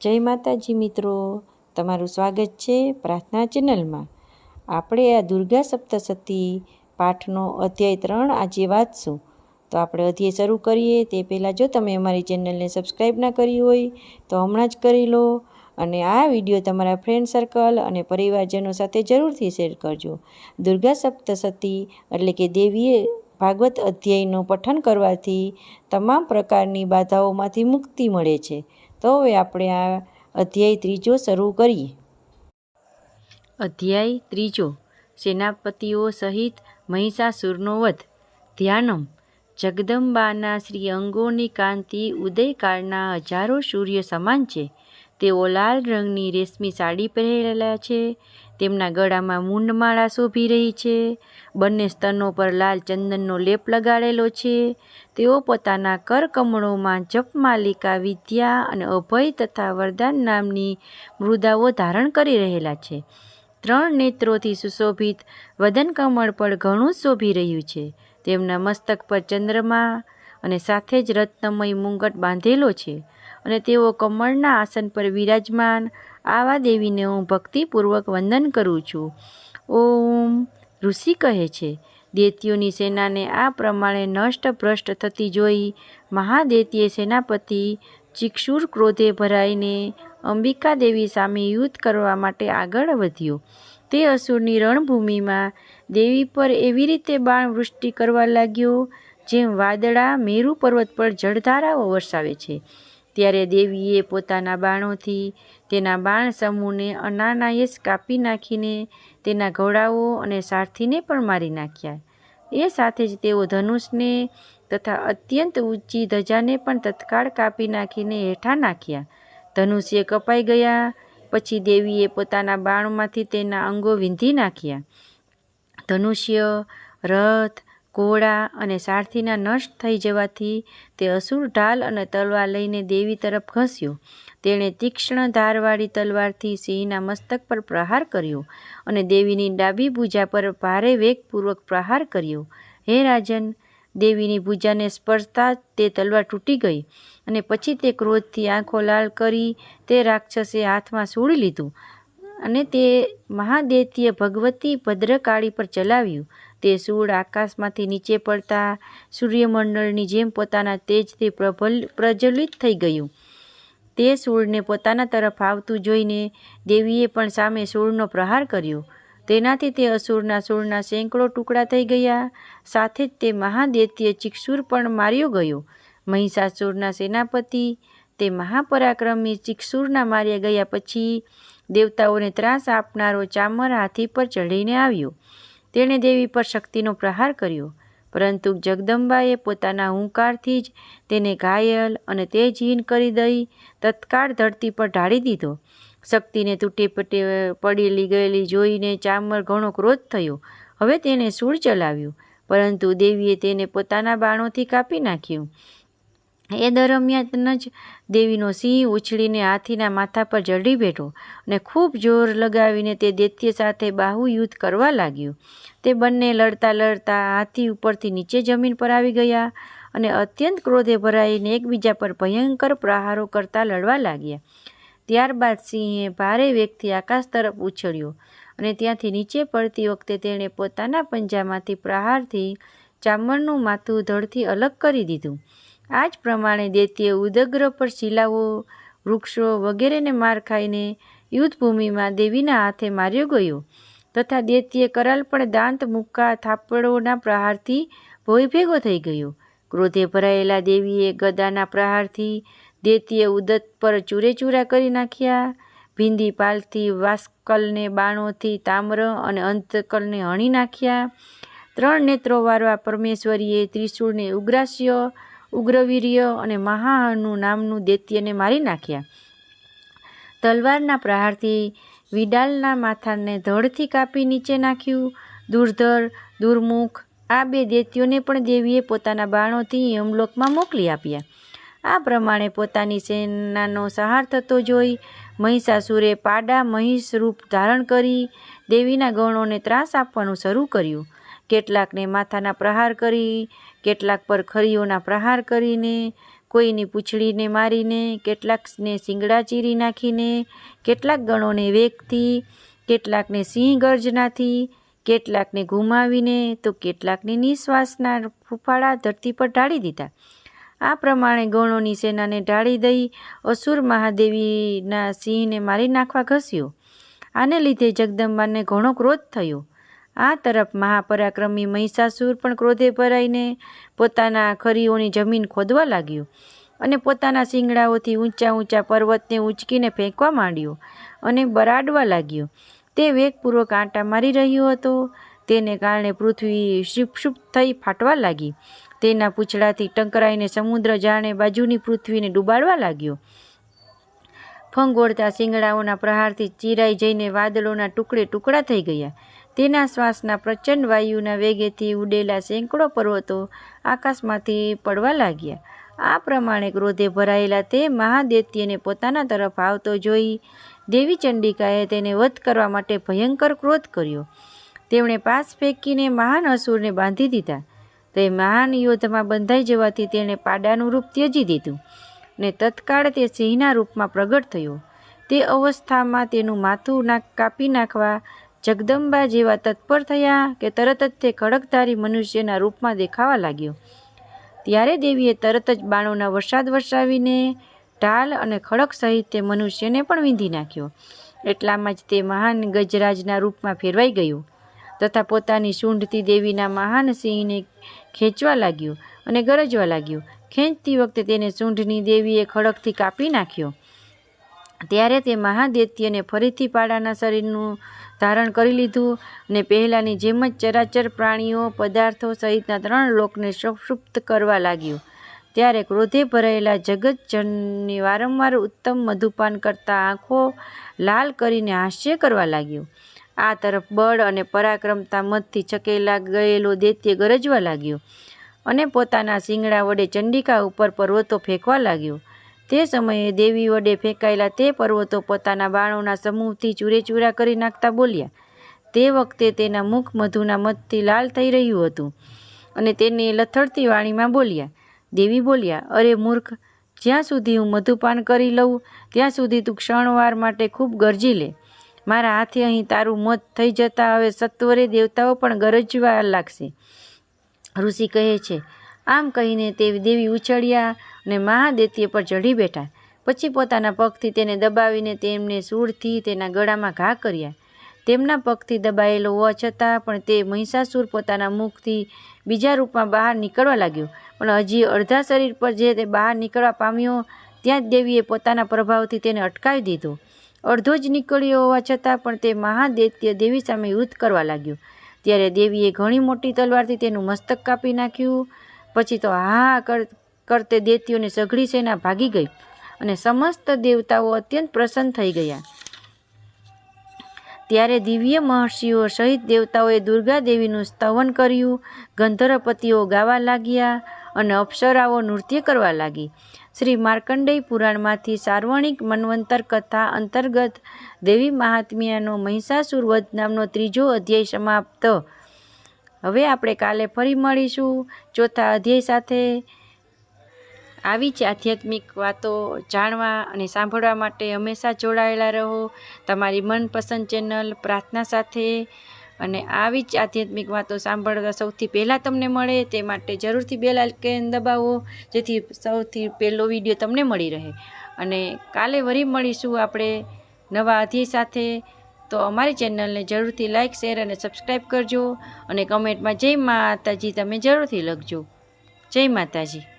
જય માતાજી મિત્રો, તમારું સ્વાગત છે પ્રાર્થના ચેનલમાં. આપણે આ દુર્ગા સપ્તશતી પાઠનો અધ્યાય ત્રણ આજે વાંચશું. તો આપણે અધ્યાય શરૂ કરીએ. તે પહેલાં જો તમે અમારી ચેનલને સબસ્ક્રાઈબ ના કરી હોય, તો હમણાં જ કરી લો અને આ વીડિયો તમારા ફ્રેન્ડ સર્કલ અને પરિવારજનો સાથે જરૂરથી શેર કરજો. દુર્ગા સપ્તશતી એટલે કે દેવીએ ભાગવત અધ્યાયનું પઠન કરવાથી તમામ પ્રકારની બાધાઓમાંથી મુક્તિ મળે છે. તો હવે આપણે આ અધ્યાય ત્રીજો શરૂ કરીએ. અધ્યાય ત્રીજો. સેનાપતિઓ સહિત મહિષાસુરનો વધ. ધ્યાનમ. જગદંબાના શ્રી અંગોની કાંતિ ઉદયકાળના હજારો સૂર્ય સમાન છે. તેઓ લાલ રંગની રેશમી સાડી પહેરેલા છે, તેમના ગળામાં મૂંડમાળા શોભી રહી છે, બંને સ્તનો પર લાલ ચંદનનો લેપ લગાડેલો છે, તેઓ પોતાના કરકમળોમાં જપમાલિકા વિદ્યા અને અભય તથા વરદાન નામની મૃદાઓ ધારણ કરી રહેલા છે. ત્રણ નેત્રોથી સુશોભિત વદન કમળ પર ઘણું શોભી રહ્યું છે. તેમના મસ્તક પર ચંદ્રમા અને સાથે જ રત્નમય મુંગટ બાંધેલો છે. અને તેઓ કમળના આસન પર વિરાજમાન આવા દેવીને હું ભક્તિપૂર્વક વંદન કરું છું. ઓમ, ઋષિ કહે છે દેતીઓની સેનાને આ પ્રમાણે નષ્ટ ભ્રષ્ટ થતી જોઈ મહાદેતીએ સેનાપતિ ચિક્ષુર ક્રોધે ભરાઈને અંબિકા દેવી સામે યુદ્ધ કરવા માટે આગળ વધ્યો. તે અસુરની રણભૂમિમાં દેવી પર એવી રીતે બાણ વૃષ્ટિ કરવા લાગ્યો, જેમ વાદળા મેરુ પર્વત પર જળધારાઓ વરસાવે છે. ત્યારે દેવીએ પોતાના બાણોથી તેના બાણ સમૂહને અનાનાયસ કાપી નાખીને તેના ઘોડાઓ અને સારથીને પણ મારી નાખ્યા. એ સાથે જ તેઓ ધનુષને તથા અત્યંત ઊંચી ધજાને પણ તત્કાળ કાપી નાખીને હેઠા નાખ્યા. ધનુષ્ય કપાઈ ગયા, પછી દેવીએ પોતાના બાણમાંથી તેના અંગો વીંધી નાખ્યા. ધનુષ્ય, રથ ઘોડા અને સારથીના નષ્ટ થઈ જવાથી તે અસુર ઢાલ અને તલવાર લઈને દેવી તરફ ઘસ્યો. તેણે તીક્ષ્ણ ધારવાળી તલવારથી સિંહના મસ્તક પર પ્રહાર કર્યો અને દેવીની ડાબી ભૂજા પર ભારે વેગપૂર્વક પ્રહાર કર્યો. હે રાજન, દેવીની ભૂજાને સ્પર્શતા તે તલવાર તૂટી ગઈ અને પછી તે ક્રોધથી આંખો લાલ કરી તે રાક્ષસે હાથમાં સૂળી લીધું અને તે મહાદેતીય ભગવતી ભદ્રકાળી પર ચલાવ્યું. તે સૂળ આકાશમાંથી નીચે પડતા સૂર્યમંડળની જેમ પોતાના તેજથી પ્રબલ, પ્રજ્વલિત થઈ ગયું. તે સૂળને પોતાના તરફ આવતું જોઈને દેવીએ પણ સામે સૂળનો પ્રહાર કર્યો. તેનાથી તે અસુરના સૂળના સેંકડો ટુકડા થઈ ગયા. સાથે જ તે મહાદૈત્ય ચિક્ષુર પણ માર્યો ગયો. મહિષાસુરના સેનાપતિ તે મહાપરાક્રમી ચિક્ષુરના માર્યા ગયા પછી દેવતાઓને ત્રાસ આપનારો ચામર હાથી પર ચઢીને આવ્યો. તેણે દેવી પર શક્તિનો પ્રહાર કર્યો. પરંતુ જગદંબાએ પોતાના હુંકારથી જ તેને ઘાયલ અને તે જીન કરી દઈ તત્કાળ ધરતી પર ઢાળી દીધો. શક્તિને તૂટે પટે પડેલી ગયેલી જોઈને ચામર ઘણો ક્રોધ થયો. હવે તેને સૂળ ચલાવ્યું, પરંતુ દેવીએ તેને પોતાના બાણોથી કાપી નાખ્યું. એ દરમિયાન જ દેવીનો સિંહ ઉછળીને હાથીના માથા પર જડી બેઠો અને ખૂબ જોર લગાવીને તે દૈત્ય સાથે બાહુ યુદ્ધ કરવા લાગ્યું. તે બંને લડતા લડતા હાથી ઉપરથી નીચે જમીન પર આવી ગયા અને અત્યંત ક્રોધે ભરાઈને એકબીજા પર ભયંકર પ્રહારો કરતા લડવા લાગ્યા. ત્યારબાદ સિંહે ભારે વેગથી આકાશ તરફ ઉછળ્યો અને ત્યાંથી નીચે પડતી વખતે તેણે પોતાના પંજામાંથી પ્રહારથી ચામરનું માથું ધડથી અલગ કરી દીધું. આ જ પ્રમાણે દૈત્ય ઉદગ્ર પર શિલાઓ, વૃક્ષો વગેરેને માર ખાઈને યુદ્ધભૂમિમાં દેવીના હાથે માર્યો ગયો તથા દૈત્ય કરાલ પણ દાંત, મુક્કા, થાપડોના પ્રહારથી ભોય ભેગો થઈ ગયો. ક્રોધે ભરાયેલા દેવીએ ગદાના પ્રહારથી દૈત્ય ઉદત પર ચૂરેચૂરા કરી નાખ્યા. ભીંદી પાલથી વાસ્કલને બાણોથી તામ્ર અને અંતકલને હણી નાખ્યા. ત્રણ નેત્રોવાળા પરમેશ્વરીએ ત્રિશૂળને ઉગ્રાસ્ય ઉગ્રવીર્ય અને મહાહનુ નામનું દૈત્યને મારી નાખ્યા. તલવારના પ્રહારથી વિડાલના માથાને ધડથી કાપી નીચે નાખ્યું. દુર્ધર, દુર્મુખ, આ બે દૈત્યોને પણ દેવીએ પોતાના બાણોથી યમલોકમાં મોકલી આપ્યા. આ પ્રમાણે પોતાની સેનાનો સહાર થતો જોઈ મહિષાસુરે પાડા મહિષ રૂપ ધારણ કરી દેવીના ગણોને ત્રાસ આપવાનું શરૂ કર્યું. કેટલાકને માથાના પ્રહાર કરી, કેટલાક પર ખરીઓના પ્રહાર કરીને, કોઈની પૂંછડીને મારીને, કેટલાકને શિંગડા ચીરી નાખીને, કેટલાક ગણોને વેગથી, કેટલાકને સિંહ ગર્જનાથી, કેટલાકને ઘુમાવીને તો કેટલાકને નિશ્વાસના ફૂફાળા ધરતી પર ઢાળી દીધા. આ પ્રમાણે ગણોની સેનાને ઢાળી દઈ અસુર મહાદેવીના સિંહને મારી નાખવા ઘસ્યો. આને લીધે જગદંબાને ઘણો ક્રોધ થયો. આ તરફ મહાપરાક્રમી મહિષાસુર પણ ક્રોધે ભરાઈને પોતાના ખરીઓની જમીન ખોદવા લાગ્યો અને પોતાના શિંગડાઓથી ઊંચા ઊંચા પર્વતને ઉંચકીને ફેંકવા માંડ્યો અને બરાડવા લાગ્યો. તે વેગપૂર્વક આંટા મારી રહ્યો હતો. તેને કારણે પૃથ્વી શુપ થઈ ફાટવા લાગી. તેના પૂંછડાથી ટંકરાઈને સમુદ્ર જાણે બાજુની પૃથ્વીને ડૂબાડવા લાગ્યો. ફંગોળતા શિંગડાઓના પ્રહારથી ચીરાઈ જઈને વાદળોના ટુકડે ટુકડા થઈ ગયા. તેના શ્વાસના પ્રચંડ વાયુના વેગેથી ઉડેલા સેંકડો પર્વતો આકાશમાંથી પડવા લાગ્યા. આ પ્રમાણે ક્રોધે ભરાયેલા તે મહાદૈત્યને પોતાના તરફ આવતો જોઈ દેવી ચંડિકાએ તેને વધ કરવા માટે ભયંકર ક્રોધ કર્યો. તેમણે પાસ ફેંકીને મહાન અસુરને બાંધી દીધા. તે મહાન યોદ્ધમાં બંધાઈ જવાથી તેણે પાડાનું રૂપ ત્યજી દીધું. ને તત્કાળ તે સિંહના રૂપમાં પ્રગટ થયો. તે અવસ્થામાં તેનું માથું નાક કાપી નાખવા જગદંબા જેવા તત્પર થયા કે તરત જ તે ખડકધારી મનુષ્યના રૂપમાં દેખાવા લાગ્યો. ત્યારે દેવીએ તરત જ બાણોના વરસાદ વરસાવીને ઢાલ અને ખડક સહિત તે મનુષ્યને પણ વીંધી નાખ્યો. એટલામાં જ તે મહાન ગજરાજના રૂપમાં ફેરવાઈ ગયું તથા પોતાની સૂંઢથી દેવીના મહાન સિંહને ખેંચવા લાગ્યું અને ગરજવા લાગ્યું ખેંચતી વખતે તેને સૂંઢની દેવીએ ખડકથી કાપી નાખ્યો. ત્યારે તે મહાદૈત્યને ફરીથી પાડાના શરીરનું ધારણ કરી લીધું અને પહેલાંની જેમ જ ચરાચર પ્રાણીઓ, પદાર્થો સહિતના ત્રણ લોકને સુષુપ્ત કરવા લાગ્યું. ત્યારે ક્રોધે ભરાયેલા જગતજનની વારંવાર ઉત્તમ મધુપાન કરતા આંખો લાલ કરીને હાસ્ય કરવા લાગ્યું. આ તરફ બળ અને પરાક્રમતા મતથી છકેલા ગયેલો દૈત્ય ગરજવા લાગ્યો. અને પોતાના શિંગડા વડે ચંડિકા ઉપર પર્વતો ફેંકવા લાગ્યો. તે સમયે દેવી વડે ફેંકાયેલા તે પર્વતો પોતાના બાણોના સમૂહથી ચૂરેચૂરા કરી નાખતા બોલ્યા. તે વખતે તેના મુખ મધુના મતથી લાલ થઈ રહ્યું હતું અને તેને લથડતી વાણીમાં બોલ્યા. દેવી બોલ્યા, અરે મૂર્ખ, જ્યાં સુધી હું મધુપાન કરી લઉં, ત્યાં સુધી તું ક્ષણવાર માટે ખૂબ ગરજી લે. મારા હાથે અહીં તારું મત થઈ જતાં હવે સત્વરે દેવતાઓ પણ ગરજવા લાગશે. ઋષિ કહે છે, આમ કહીને તે દેવી ઉછળ્યા અને મહાદૈત્ય પર ચઢી બેઠા. પછી પોતાના પગથી તેને દબાવીને તેમને સૂળથી તેના ગળામાં ઘા કર્યા. તેમના પગથી દબાયેલો હોવા છતાં પણ તે મહિષાસુર પોતાના મુખથી બીજા રૂપમાં બહાર નીકળવા લાગ્યો. પણ હજી અડધા શરીર પર જે તે બહાર નીકળવા પામ્યો, ત્યાં જ દેવીએ પોતાના પ્રભાવથી તેને અટકાવી દીધો. અડધો જ નીકળ્યો હોવા છતાં પણ તે મહાદૈત્ય દેવી સામે યુદ્ધ કરવા લાગ્યો. ત્યારે દેવીએ ઘણી મોટી તલવારથી તેનું મસ્તક કાપી નાખ્યું. પછી તો હા, કર, કરતે દેતીઓની સઘળી સેના ભાગી ગઈ અને સમસ્ત દેવતાઓ અત્યંત પ્રસન્ન થઈ ગયા. ત્યારે દિવ્ય મહર્ષિઓ સહિત દેવતાઓએ દુર્ગા દેવીનું સ્તવન કર્યું, ગંધર્વપતિઓ ગાવા લાગ્યા અને અપ્સરાઓ નૃત્ય કરવા લાગી. શ્રી માર્કંડેય પુરાણમાંથી સાર્વણિક મન્વંતર કથા અંતર્ગત દેવી મહાત્મ્યાનો મહિષાસુર વધ નામનો ત્રીજો અધ્યાય સમાપ્ત. હવે આપણે કાલે ફરી મળીશું. ચોથા અધ્યાય સાથે આવી જ આધ્યાત્મિક વાતો જાણવા અને સાંભળવા માટે હંમેશા જોડાયેલા રહો. તમારી મનપસંદ ચેનલ પ્રાર્થના સાથે અને આવી જ આધ્યાત્મિક વાતો સાંભળવા સૌથી પહેલાં તમને મળે તે માટે જરૂરથી બેલ આઇકન દબાવો, જેથી સૌથી પહેલો વીડિયો તમને મળી રહે. અને કાલે વળી મળીશું આપણે નવા અધ્યય સાથે. તો અમારી ચેનલને જરૂરથી લાઇક શેર અને સબસ્ક્રાઈબ કરજો અને કમેન્ટમાં જય માતાજી તમે જરૂરથી લખજો. જય માતાજી.